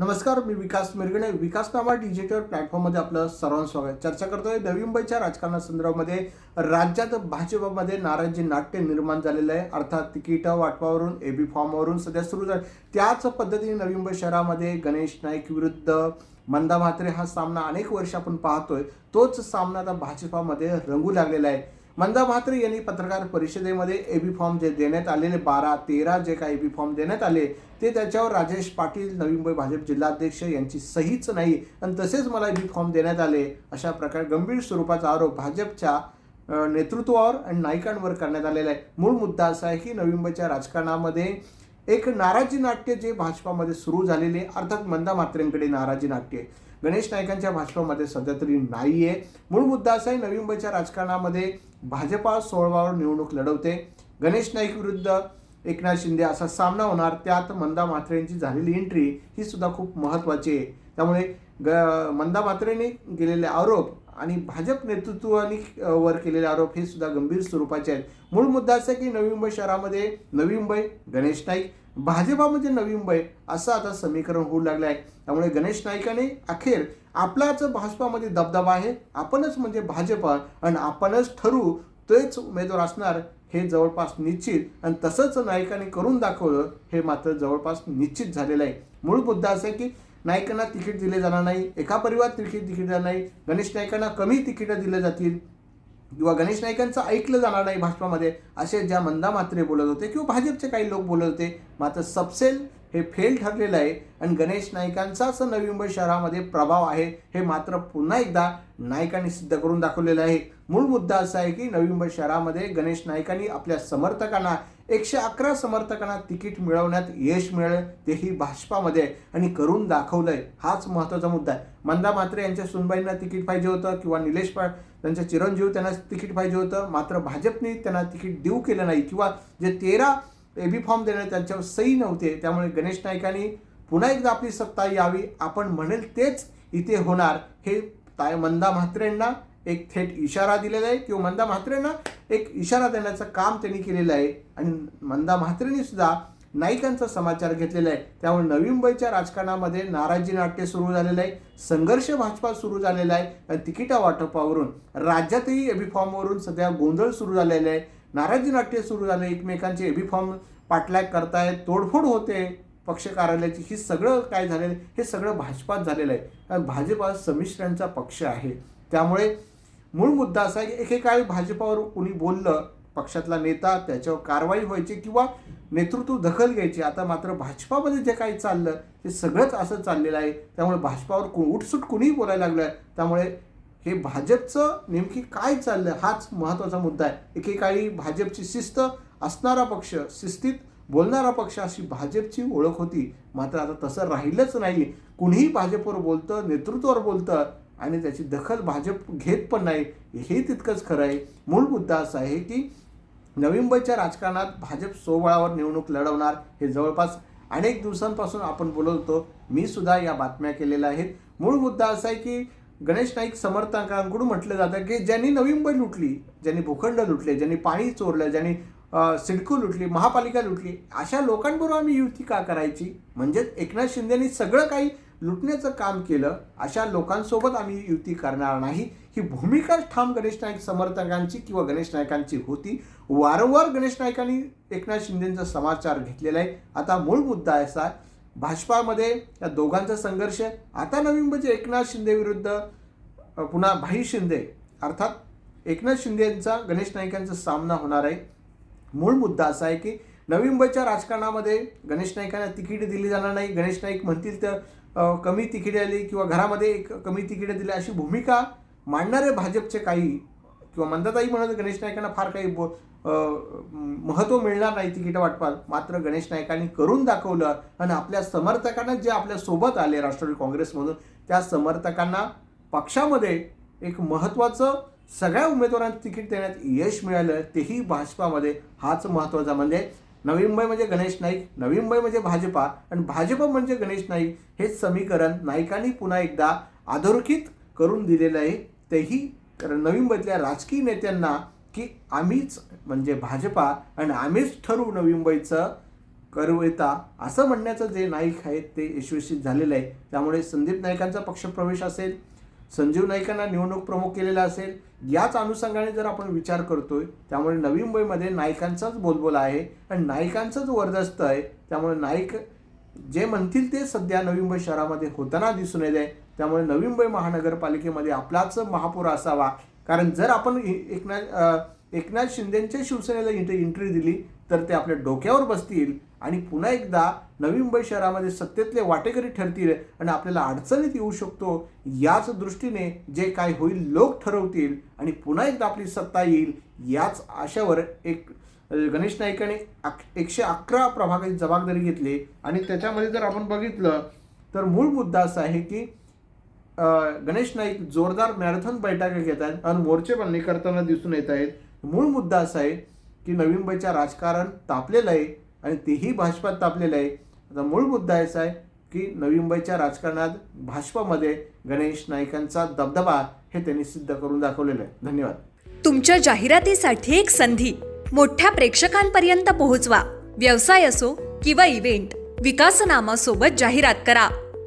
नमस्कार मी विकास मिरगणे. विकासनामा डिजिटल प्लॅटफॉर्ममध्ये आपलं सर्वांचं स्वागत. चर्चा करतोय नवी मुंबईच्या राजकारणासंदर्भामध्ये राज्यात भाजपमध्ये नाराजी नाट्य निर्माण झालेलं आहे. अर्थात तिकीट वाटपावरून ए बी फॉर्मवरून सध्या सुरू झालं. त्याच पद्धतीने नवी मुंबई शहरामध्ये गणेश नाईक विरुद्ध मंदा म्हात्रे हा सामना अनेक वर्ष आपण पाहतोय. तोच सामना आता भाजपामध्ये रंगू लागलेला आहे. मंदा म्हात्रे यांनी पत्रकार परिषदेमध्ये ए बी फॉर्म जे देण्यात आलेले बारा तेरा जे काही बी फॉर्म देण्यात आले ते त्याच्यावर राजेश पाटील नवी मुंबई भाजप जिल्हाध्यक्ष यांची सहीच नाही. आणि तसेच मला ए बी फॉर्म देण्यात आले अशा प्रकारे गंभीर स्वरूपाचा आरोप भाजपच्या नेतृत्वावर आणि नायकांवर करण्यात आलेला आहे. मूळ मुद्दा असा आहे की नवी मुंबईच्या राजकारणामध्ये एक नाराजी नाट्य जे भाजपामध्ये सुरू झालेले अर्थात मंदा म्हात्रेंकडे नाराजी नाट्य गणेश नायकांच्या भाजपामध्ये सध्या तरी नाही आहे मूळ मुद्दा असा आहे नवी मुंबईच्या राजकारणामध्ये भाजपा सोळवावर निवडणूक लढवते. गणेश नाईक विरुद्ध एकनाथ शिंदे असा सामना होणार. त्यात मंदा म्हात्रेंची झालेली एंट्री ही सुद्धा खूप महत्त्वाची आहे. त्यामुळे ग मंदा म्हात्रेने केलेले आरोप आणि भाजप नेतृत्वाने वर केलेले आरोप हे सुद्धा गंभीर स्वरूपाचे आहेत. मूळ मुद्दा असा की नवी मुंबई शहरामध्ये नवी मुंबई गणेश नाईक भाजपा म्हणजे नवी मुंबई असं आता समीकरण होऊ लागलं आहे त्यामुळे गणेश नाईकाने अखेर आपलाच भाजपामध्ये दबदबा आहे. आपणच म्हणजे भाजप आणि आपणच ठरू तेच उमेदवार असणार हे जवळपास निश्चित. आणि तसंच नायकाने करून दाखवलं हे मात्र जवळपास निश्चित झालेलं आहे. मूळ मुद्दा असा आहे की नायकांना तिकीट दिले जाणार नाही. एका परिवार तिकीट तिकीट जाणार नाही. गणेश नायकांना कमी तिकीटं दिले जातील. किंवा गणेश नाईकांचं ऐकलं जाणार नाही भाजपामध्ये असे ज्या मंदा मात्रे बोलत होते किंवा भाजपचे काही लोक बोलत होते मात्र सबसेल हे फेल ठरलेलं आहे आणि गणेश नाईकांचाच नवी मुंबई शहरामध्ये प्रभाव आहे हे मात्र पुन्हा एकदा नायकांनी सिद्ध करून दाखवलेलं आहे. मूळ मुद्दा असा आहे की नवी मुंबई शहरामध्ये गणेश नाईकांनी आपल्या समर्थकांना एकशे अकरा समर्थकांना तिकीट मिळवण्यात यश मिळेल तेही भाजपामध्ये आहे. आणि करून दाखवलंय हाच महत्त्वाचा मुद्दा आहे. मंदा मात्रे यांच्या सुनबाईंना तिकीट पाहिजे होतं किंवा निलेश पा त्यांच्या चिरंजीव त्यांना तिकीट पाहिजे होतं मात्र भाजपने त्यांना तिकीट देऊ केलं नाही किंवा जे तेरा एबी फॉर्म देण्यात त्यांच्यावर सही नव्हते. त्यामुळे गणेश नाईकांनी पुन्हा एकदा आपली सत्ता यावी. आपण म्हणेल तेच इथे होणार. हे ताय मंदा म्हात्रेंना एक थेट इशारा दिलेला आहे. किंवा मंदा म्हात्रेंना एक इशारा देण्याचं काम त्यांनी केलेलं आहे. आणि मंदा म्हात्रेंनी सुद्धा नाईकांचा समाचार घेतलेला आहे. त्यामुळे नवी मुंबईच्या राजकारणामध्ये नाराजी नाट्य सुरू झालेलं आहे. संघर्ष भाजपा सुरू झालेला आहे. तिकिटा वाटपावरून राज्यातही एबी फॉर्मवरून सध्या गोंधळ सुरू झालेला आहे. नाराजी नाट्य सुरू झाले एकमेकांचे एबी फॉर्म पाठलाग करतायत तोडफोड होते पक्ष कार्यालयाची. ही सगळं काय झालेलं आहे, हे सगळं भाजपात झालेलं आहे. कारण भाजप हा संमिश्रांचा पक्ष आहे. त्यामुळे मूळ मुद्दा असा आहे की एकेकाळी भाजपावर कुणी बोललं पक्षातला नेता त्याच्यावर कारवाई व्हायची किंवा नेतृत्व दखल घ्यायची. आता मात्र भाजपामध्ये जे काही चाललं ते सगळंच असं चाललेलं आहे. त्यामुळे भाजपावर कु उठसूट कुणीही बोलायला लागलं आहे. त्यामुळे हे भाजपचं नेमकी काय चाललं हाच महत्त्वाचा मुद्दा आहे. एकेकाळी भाजपची शिस्त असणारा पक्ष शिस्तीत बोलणारा पक्ष अशी भाजपची ओळख होती. मात्र आता तसं राहिलंच नाही. कुणीही भाजपवर बोलतं नेतृत्वावर बोलतं आणि त्याची दखल भाजप घेत पण नाही हे तितकंच खरं आहे. मूळ मुद्दा असा आहे की नवी मुंबईच्या राजकारणात भाजप सोबळावर निवडणूक लढवणार हे जवळपास अनेक दिवसांपासून आपण बोलत होतो. मी सुद्धा या बातम्या केलेल्या आहेत. मूळ मुद्दा असा आहे की गणेश नाईक समर्थकांकडून म्हटलं जातं की ज्यांनी नवी मुंबई लुटली ज्यांनी भूखंड लुटले ज्यांनी पाणी चोरलं ज्यांनी सिडको लुटली महापालिका लुटली अशा लोकांबरोबर आम्ही युती का करायची? म्हणजेच एकनाथ शिंदेनी सगळं काही लुटण्याचं काम केलं अशा लोकांसोबत आम्ही युती करणार नाही. ही भूमिका ठाम गणेश नाईक समर्थकांची किंवा गणेश नायकांची होती. वारंवार गणेश नायकांनी एकनाथ शिंदेंचा समाचार घेतलेला आहे. आता मूळ मुद्दा असा आहे भाजपामध्ये या दोघांचा संघर्ष. आता नवीन म्हणजे एकनाथ शिंदे विरुद्ध पुन्हा भाई शिंदे. अर्थात एकनाथ शिंदे यांचा गणेश नाईकांचा सामना होणार आहे. मूळ मुद्दा असा आहे की नवी मुंबईच्या राजकारणामध्ये गणेश नाईकांना तिकीट दिली जाणार नाही. गणेश नाईक म्हणतील तर कमी तिकिटे आली किंवा घरामध्ये एक कमी तिकिटे दिली अशी भूमिका मांडणारे भाजपचे काही किंवा मंदाताई म्हणत गणेश नायकांना फार काही बो महत्त्व मिळणार नाही तिकीटं वाटपात. मात्र गणेश नायकांनी करून दाखवलं आणि आपल्या समर्थकांना जे आपल्यासोबत आले राष्ट्रवादी काँग्रेसमधून त्या समर्थकांना पक्षामध्ये एक महत्त्वाचं सगळ्या उमेदवारांना तिकीट देण्यात यश मिळालं. तेही भाजपामध्ये. हाच महत्त्वाचा म्हणजे नवी मुंबई म्हणजे गणेश नाईक नवी मुंबई म्हणजे भाजपा आणि भाजप म्हणजे गणेश नाईक हे समीकरण नाईकांनी पुन्हा एकदा अधोरेखित करून दिलेलं आहे. तेही कारण नवी मुंबईतल्या राजकीय नेत्यांना की आम्हीच म्हणजे भाजपा आणि आम्हीच ठरवू नवी मुंबईचं येता असं म्हणण्याचं जे नाईक आहेत ते यशस्वी झालेलं आहे. त्यामुळे संदीप नाईकांचा पक्षप्रवेश असेल संजीव नाईकांना निवडणूक प्रमुख केलेला असेल याच अनुषंगाने जर आपण विचार करतोय त्यामुळे नवी मुंबईमध्ये नायकांचाच बोलबोला आहे आणि नायकांचंच वर्दस्त आहे. त्यामुळे नाईक जे म्हणतील ते सध्या नवी मुंबई शहरामध्ये होताना दिसून येत आहे. त्यामुळे नवी मुंबई महानगरपालिकेमध्ये आपलाच महापौर असावा. कारण जर आपण एकनाथ एकनाथ शिंदेंच्या शिवसेनेला इंट एंट्री दिली तर ते आपल्या डोक्यावर बसतील आणि पुन्हा एकदा नवी मुंबई शहरामध्ये सत्तेतले वाटेकरी ठरतील आणि आपल्याला अडचणीत येऊ शकतो याच दृष्टीने जे काय होईल लोक ठरवतील आणि पुन्हा एकदा आपली सत्ता येईल याच आशावर एक गणेश नाईकाने अक- एकशे अकरा प्रभागाची जबाबदारी घेतली. आणि त्याच्यामध्ये जर आपण बघितलं तर मूळ मुद्दा असा आहे की गणेश नाईक जोरदार मॅरेथॉन बैठका घेत आहेत आणि मोर्चे बांधणी करताना दिसून येत आहेत. मूळ मुद्दा असा आहे की नवी मुंबईच्या राजकारण तापलेलं आहे आणि तेही भाजपात तापलेलं आहे. आता मूळ मुद्दा असा आहे की नवी मुंबईच्या राजकारणात भाजपामध्ये गणेश नाईकांचा दबदबा हे त्यांनी सिद्ध करून दाखवलेलं आहे. धन्यवाद. तुमच्या जाहिरातीसाठी एक संधी. मोठ्या प्रेक्षकांपर्यंत पोहोचवा. व्यवसाय असो किंवा इव्हेंट विकासनामासोबत जाहिरात करा.